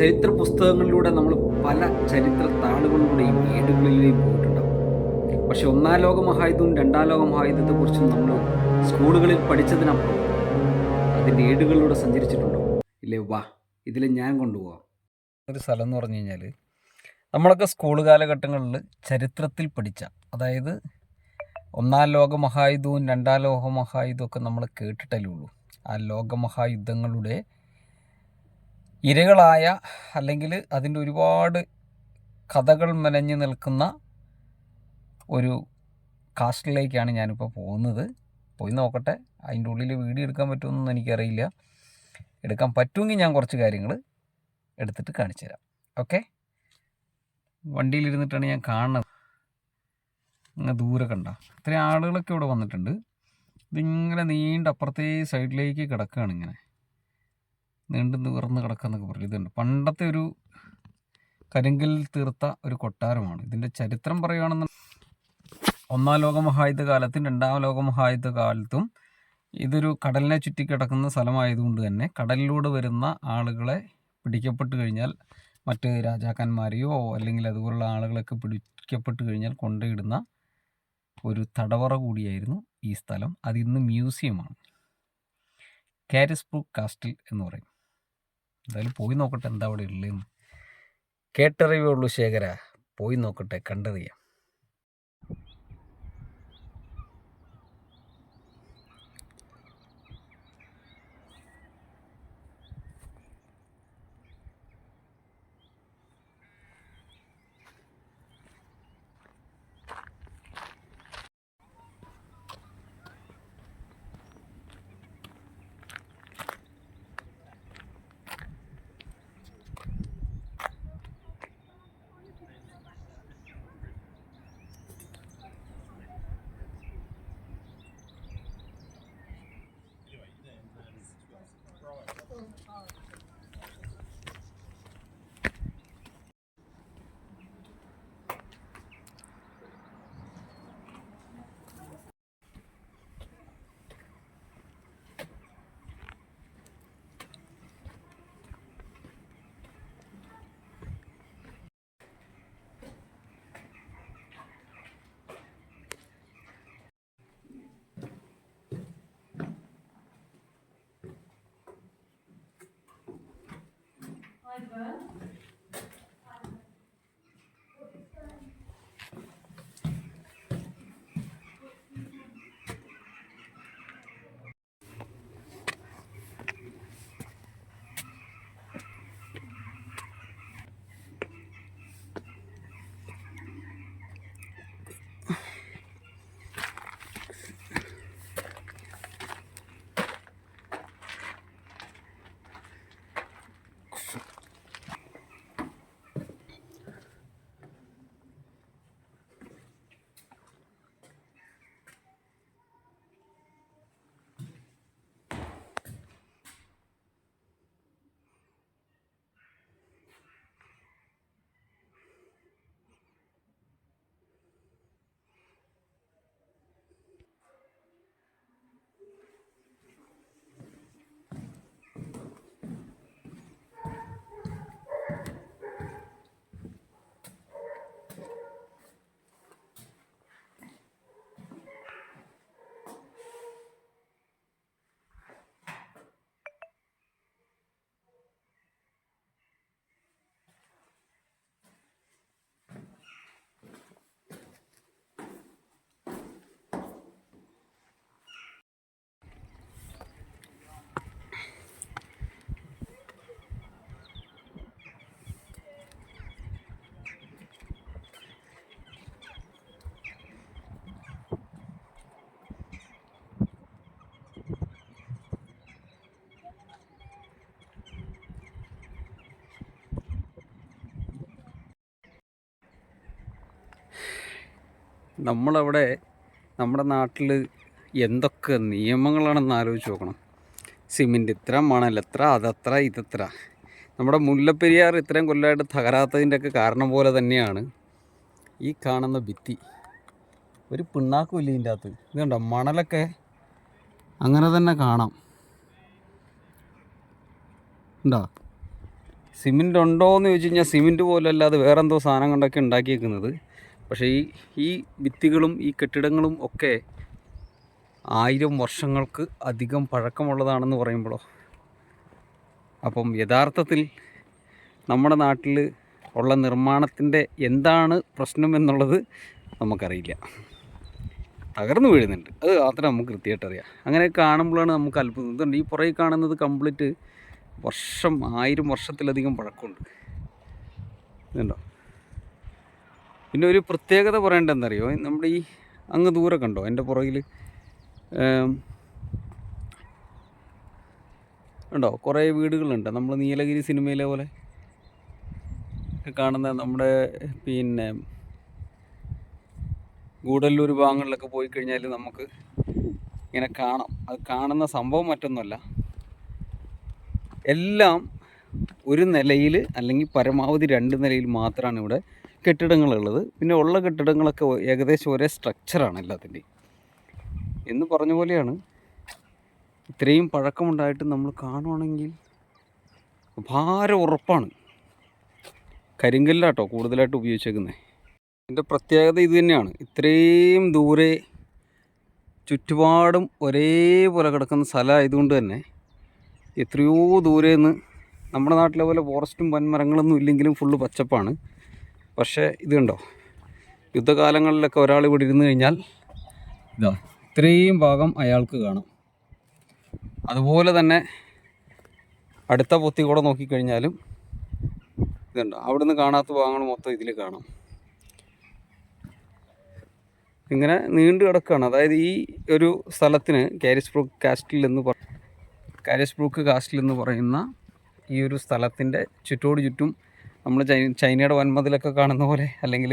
ചരിത്ര പുസ്തകങ്ങളിലൂടെ നമ്മൾ പല ചരിത്ര താളുകളിലൂടെയും ഏടുകളിലെയും പോയിട്ടുണ്ടാവും. പക്ഷെ ഒന്നാം ലോക മഹായുദ്ധവും രണ്ടാം ലോക മഹായുദ്ധത്തെക്കുറിച്ചും നമ്മൾ സ്കൂളുകളിൽ പഠിച്ചതിനപ്പുറം അതിന്റെ ഏടുകളിലൂടെ സഞ്ചരിച്ചിട്ടുണ്ടോ? ഇല്ലേ വാ ഇതിൽ ഞാൻ കൊണ്ടുപോകാം ഒരു സ്ഥലം എന്ന് പറഞ്ഞു കഴിഞ്ഞാൽ നമ്മളൊക്കെ സ്കൂൾ കാലഘട്ടങ്ങളിൽ ചരിത്രത്തിൽ പഠിച്ച അതായത് ഒന്നാം ലോക മഹായുദ്ധവും രണ്ടാം ലോക മഹായുദ്ധവും ഒക്കെ നമ്മൾ കേട്ടിട്ടല്ലേ ഉള്ളൂ. ആ ലോകമഹായുദ്ധങ്ങളുടെ ഇരകളായ അല്ലെങ്കിൽ അതിന്റെ ഒരുപാട് കഥകൾ മെനഞ്ഞു നിൽക്കുന്ന ഒരു കാസ്റ്റിലേക്കാണ് ഞാനിപ്പോൾ പോകുന്നത്. പോയി നോക്കട്ടെ അതിന്റെ ഉള്ളിൽ വീഡിയോ എടുക്കാൻ പറ്റുമെന്നൊന്നും എനിക്കറിയില്ല. എടുക്കാൻ പറ്റുമെങ്കിൽ ഞാൻ കുറച്ച് കാര്യങ്ങൾ എടുത്തിട്ട് കാണിച്ചു തരാം. ഓക്കെ? വണ്ടിയിലിരുന്നിട്ടാണ് ഞാൻ കാണുന്നത്. അങ്ങനെ ദൂരെ കണ്ട. ഇത്രയും ആളുകളൊക്കെ ഇവിടെ വന്നിട്ടുണ്ട്. ഇതിങ്ങനെ നീണ്ട അപ്പുറത്തെ സൈഡിലേക്ക് കിടക്കുകയാണ് ഇങ്ങനെ. നീണ്ടു നിവർന്ന് കിടക്കാന്നൊക്കെ പറയും ഇതുണ്ട്. പണ്ടത്തെ ഒരു കരിങ്കൽ തീർത്ത ഒരു കൊട്ടാരമാണ്. ഇതിന്റെ ചരിത്രം പറയുകയാണെന്ന് ഒന്നാം ലോകമഹായുദ്ധ കാലത്തും രണ്ടാം ലോകമഹായുദ്ധ കാലത്തും ഇതൊരു കടലിനെ ചുറ്റി കിടക്കുന്ന സ്ഥലമായതുകൊണ്ട് തന്നെ കടലിലൂടെ വരുന്ന ആളുകളെ പിടിക്കപ്പെട്ട് കഴിഞ്ഞാൽ മറ്റ് രാജാക്കന്മാരെയോ അല്ലെങ്കിൽ അതുപോലുള്ള ആളുകളൊക്കെ പിടിക്കപ്പെട്ട് കഴിഞ്ഞാൽ കൊണ്ടിടുന്ന ഒരു തടവറ കൂടിയായിരുന്നു ഈ സ്ഥലം. അതിന്ന് മ്യൂസിയമാണ്. കാരിസ്ബ്രൂക്ക് കാസ്റ്റിൽ എന്ന് പറയും. എന്തായാലും പോയി നോക്കട്ടെ എന്താ അവിടെ ഉള്ളതെന്ന്. കേട്ടറിവേ ഉള്ളൂ ശേഖര. പോയി നോക്കട്ടെ കണ്ടറിയാം. Like that. നമ്മളവിടെ നമ്മുടെ നാട്ടിൽ എന്തൊക്കെ നിയമങ്ങളാണെന്ന് ആലോചിച്ച് നോക്കണം. സിമെന്റ് ഇത്ര മണൽ എത്ര അതത്ര ഇതത്ര നമ്മുടെ മുല്ലപ്പെരിയാർ ഇത്രയും കൊല്ലമായിട്ട് തകരാത്തതിന്റെയൊക്കെ കാരണം പോലെ തന്നെയാണ് ഈ കാണുന്ന ഭിത്തി. ഒരു പിണ്ണാക്കും ഇല്ല ഇതിന്റെ അകത്ത്. ഇതുണ്ടോ മണലൊക്കെ അങ്ങനെ തന്നെ കാണാം. ഉണ്ടോ? സിമെന്റ് ഉണ്ടോ എന്ന് ചോദിച്ചു കഴിഞ്ഞാൽ സിമെന്റ് പോലല്ലാതെ വേറെന്തോ സാധനം കൊണ്ടൊക്കെ ഉണ്ടാക്കിയേക്കുന്നത്. പക്ഷേ ഈ ഈ ഭിത്തികളും ഈ കെട്ടിടങ്ങളും ഒക്കെ ആയിരം വർഷങ്ങൾക്ക് അധികം പഴക്കമുള്ളതാണെന്ന് പറയുമ്പോഴോ? അപ്പം യഥാർത്ഥത്തിൽ നമ്മുടെ നാട്ടിൽ ഉള്ള നിർമ്മാണത്തിന്റെ എന്താണ് പ്രശ്നം എന്നുള്ളത് നമുക്കറിയില്ല. തകർന്നു വീഴുന്നുണ്ട്. അത് മാത്രം നമുക്ക് കൃത്യമായിട്ട് അറിയാം. അങ്ങനെ കാണുമ്പോഴാണ് നമുക്ക് അത്ഭുതം. ഇതുണ്ട് ഈ പുറകെ കാണുന്നത് കംപ്ലീറ്റ് വർഷം ആയിരം വർഷത്തിലധികം പഴക്കമുണ്ട്. ഇതുണ്ടോ? പിന്നെ ഒരു പ്രത്യേകത പറയേണ്ടതെന്നറിയോ? നമ്മുടെ ഈ അങ്ങ് ദൂരെ കണ്ടോ? എന്റെ പുറകിൽ ഉണ്ടോ? കുറേ വീടുകളുണ്ട്. നമ്മൾ നീലഗിരി സിനിമയിലെ പോലെ കാണുന്ന നമ്മുടെ പിന്നെ ഗൂഡല്ലൂർ ഭാഗങ്ങളിലൊക്കെ പോയി കഴിഞ്ഞാൽ നമുക്ക് ഇങ്ങനെ കാണാം. അത് കാണുന്ന സംഭവം മറ്റൊന്നുമല്ല. എല്ലാം ഒരു നിലയിൽ അല്ലെങ്കിൽ പരമാവധി രണ്ട് നിലയിൽ മാത്രമാണ് ഇവിടെ കെട്ടിടങ്ങളുള്ളത്. പിന്നെ ഉള്ള കെട്ടിടങ്ങളൊക്കെ ഏകദേശം ഒരേ സ്ട്രക്ചറാണ് എല്ലാത്തിന്റെയും. എന്ന് പറഞ്ഞ പോലെയാണ്. ഇത്രയും പഴക്കമുണ്ടായിട്ട് നമ്മൾ കാണുവാണെങ്കിൽ ഭാരം ഉറപ്പാണ്. കരിങ്കല്ലാട്ടോ കൂടുതലായിട്ട് ഉപയോഗിച്ചേക്കുന്നത് ഇതിന്റെ പ്രത്യേകത ഇത് തന്നെയാണ്. ഇത്രയും ദൂരെ ചുറ്റുപാടും ഒരേപോലെ കിടക്കുന്ന സ്ഥലമായതുകൊണ്ട് തന്നെ എത്രയോ ദൂരെ നിന്ന് നമ്മുടെ നാട്ടിലെ പോലെ ഫോറസ്റ്റും വൻമരങ്ങളൊന്നും ഇല്ലെങ്കിലും ഫുള്ള് പച്ചപ്പാണ്. പക്ഷേ ഇത് കണ്ടോ? യുദ്ധകാലങ്ങളിലൊക്കെ ഒരാൾ ഇവിടെ ഇരുന്ന് കഴിഞ്ഞാൽ ഇതാ ഇത്രയും ഭാഗം അയാൾക്ക് കാണാം. അതുപോലെ തന്നെ അടുത്ത പൊത്തി കൂടെ നോക്കിക്കഴിഞ്ഞാലും ഇതുണ്ട്. അവിടുന്ന് കാണാത്ത ഭാഗങ്ങൾ മൊത്തം ഇതിൽ കാണാം. ഇങ്ങനെ നീണ്ടു കിടക്കുകയാണ് അതായത് ഈ ഒരു സ്ഥലത്തിന് കാരിസ്ബ്രൂക്ക് കാസ്റ്റിൽ എന്ന് പറ കാരിസ്ബ്രൂക്ക് കാസ്റ്റിൽ എന്ന് പറയുന്ന ഈ ഒരു സ്ഥലത്തിന്റെ ചുറ്റോട് ചുറ്റും നമ്മൾ ചൈനയുടെ വൻമതിലൊക്കെ കാണുന്ന പോലെ അല്ലെങ്കിൽ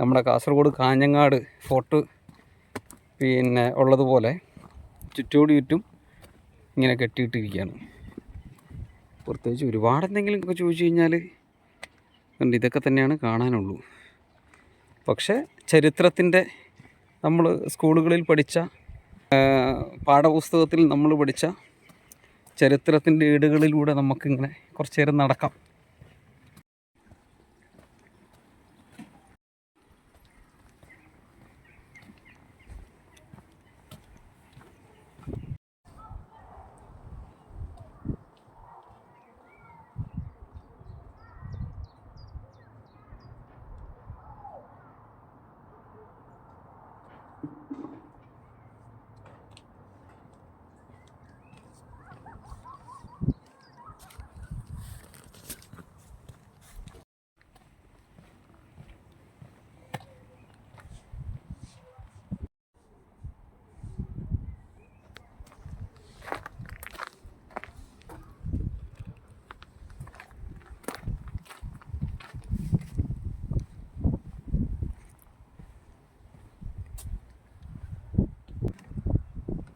നമ്മുടെ കാസർഗോഡ് കാഞ്ഞങ്ങാട് ഫോർട്ട് പിന്നെ ഉള്ളതുപോലെ ചുറ്റോട് ചുറ്റും ഇങ്ങനെ കെട്ടിയിട്ടിരിക്കുകയാണ്. പ്രത്യേകിച്ച് ഒരുപാട് എന്തെങ്കിലും ഒക്കെ ചോദിച്ചു കഴിഞ്ഞാൽ ഉണ്ട് ഇതൊക്കെ തന്നെയാണ് കാണാനുള്ളൂ. പക്ഷേ ചരിത്രത്തിന്റെ നമ്മൾ സ്കൂളുകളിൽ പഠിച്ച പാഠപുസ്തകത്തിൽ നമ്മൾ പഠിച്ച ചരിത്രത്തിന്റെ ഏടുകളിലൂടെ നമുക്കിങ്ങനെ കുറച്ച് നേരം നടക്കാം.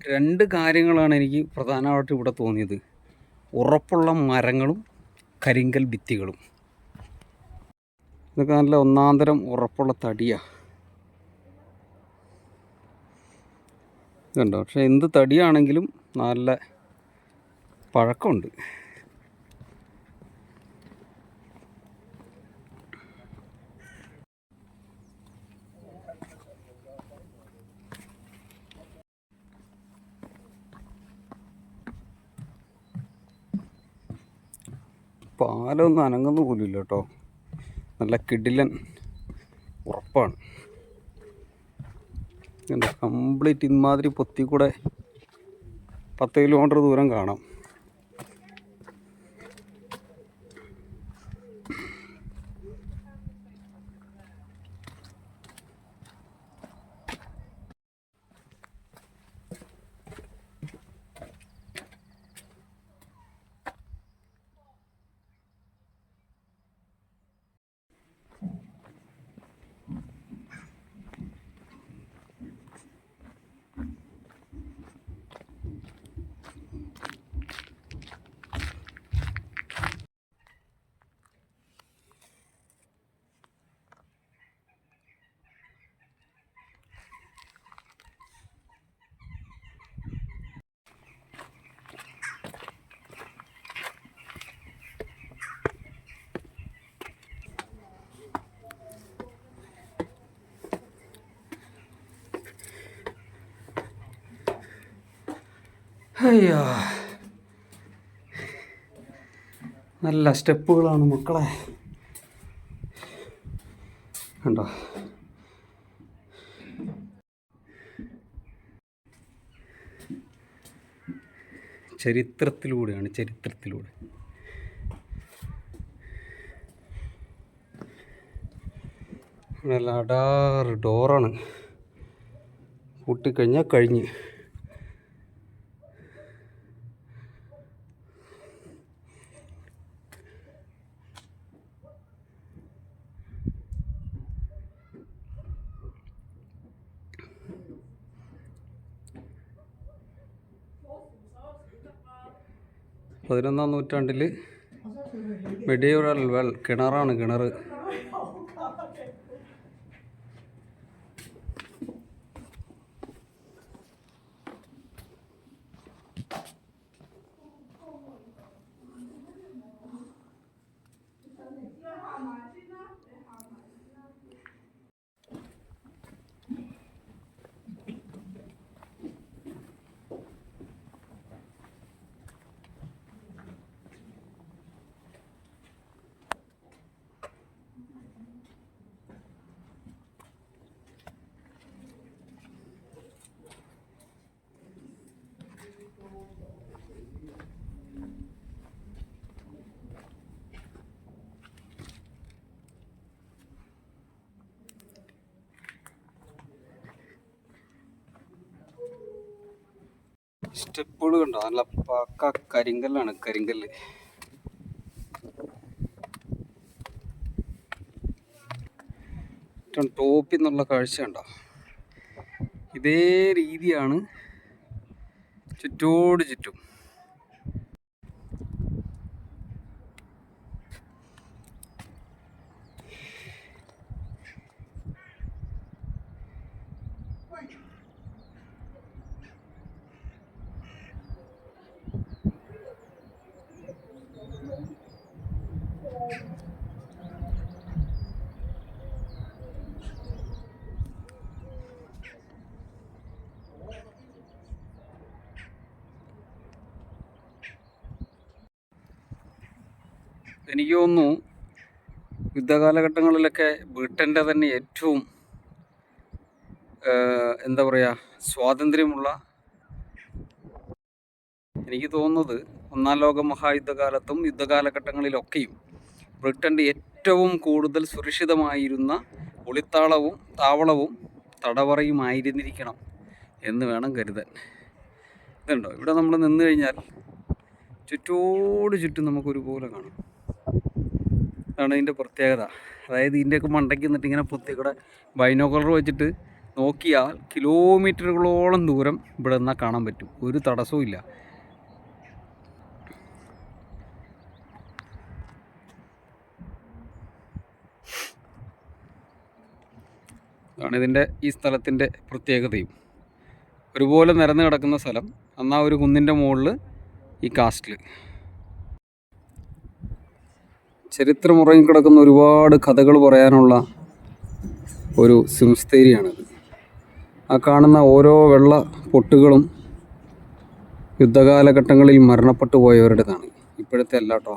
രണ്ട് കാര്യങ്ങളാണ് എനിക്ക് പ്രധാനമായിട്ട് ഇവിടെ തോന്നിയത്. ഉറപ്പുള്ള മരങ്ങളും കരിങ്കൽ ഭിത്തികളും. ഇതൊക്കെ നല്ല ഒന്നാന്തരം ഉറപ്പുള്ള തടിയാണ് ഇതുണ്ടോ? പക്ഷേ എന്ത് തടിയാണെങ്കിലും നല്ല പഴക്കമുണ്ട്. പാലൊന്നും അനങ്ങുന്ന പോലും ഇല്ല കേട്ടോ നല്ല കിടിലൻ ഉറപ്പാണ്. കംപ്ലീറ്റ് ഇമാതിരി പൊത്തി കൂടെ പത്ത് കിലോമീറ്റർ ദൂരം കാണാം. അയ്യോ. നല്ല സ്റ്റെപ്പുകളാണ് മക്കളെ. കണ്ടോ? ചരിത്രത്തിലൂടെയാണ് ചരിത്രത്തിലൂടെ. അടാറ് ഡോറാണ്. കൂട്ടിക്കഴിഞ്ഞാൽ കഴിഞ്ഞ്. പതിനൊന്നാം നൂറ്റാണ്ടിൽ മെഡിയോറൽ വെൽ കിണറാണ് കിണർ സ്റ്റെപ്പുകൾ കണ്ടോ? നല്ല പക്ക കരിങ്കല്ലാണ് കരിങ്കല്ല്. ടോപ്പിൽ നിന്നുള്ള കാഴ്ച കണ്ടോ? ഇതേ രീതിയാണ് ചുറ്റോട് ചുറ്റും. എനിക്ക് തോന്നുന്നു യുദ്ധകാലഘട്ടങ്ങളിലൊക്കെ ബ്രിട്ടന്റെ തന്നെ ഏറ്റവും എന്താ പറയുക സ്വാതന്ത്ര്യമുള്ള എനിക്ക് തോന്നുന്നത് ഒന്നാം ലോക മഹായുദ്ധകാലത്തും യുദ്ധകാലഘട്ടങ്ങളിലൊക്കെയും ബ്രിട്ടന്റെ ഏറ്റവും കൂടുതൽ സുരക്ഷിതമായിരുന്ന ഒളിത്താളവും താവളവും തടവറയും തടവറയുമായിരുന്നിരിക്കണം എന്ന് വേണം കരുതാൻ. ഇതുണ്ടോ? ഇവിടെ നമ്മൾ നിന്ന് കഴിഞ്ഞാൽ ചുറ്റോട് ചുറ്റും നമുക്കൊരുപോലെ കാണാം. അതാണ് ഇതിന്റെ പ്രത്യേകത. അതായത് ഇതിന്റെയൊക്കെ മണ്ടയ്ക്ക് നിന്നിട്ട് ഇങ്ങനെ പൊത്തി കൂടെ ബൈനോക്കുലർ വെച്ചിട്ട് നോക്കിയാൽ കിലോമീറ്ററുകളോളം ദൂരം ഇവിടെ നിന്നാൽ കാണാൻ പറ്റും. ഒരു തടസ്സവും ഇല്ല. അതാണ് ഇതിന്റെ ഈ സ്ഥലത്തിന്റെ പ്രത്യേകതയും. ഒരുപോലെ നിരന്ന് കിടക്കുന്ന സ്ഥലം. എന്നാൽ ഒരു കുന്നിന്റെ മുകളിൽ ഈ കാസ്റ്റിൽ ചരിത്രം കിടക്കുന്ന ഒരുപാട് കഥകൾ പറയാനുള്ള ഒരു സിംസ്തേരിയാണിത് ആ കാണുന്ന ഓരോ വെള്ള പൊട്ടുകളും യുദ്ധകാലഘട്ടങ്ങളിൽ മരണപ്പെട്ടു പോയവരുടേതാണ് ഇപ്പോഴത്തെ അല്ല കേട്ടോ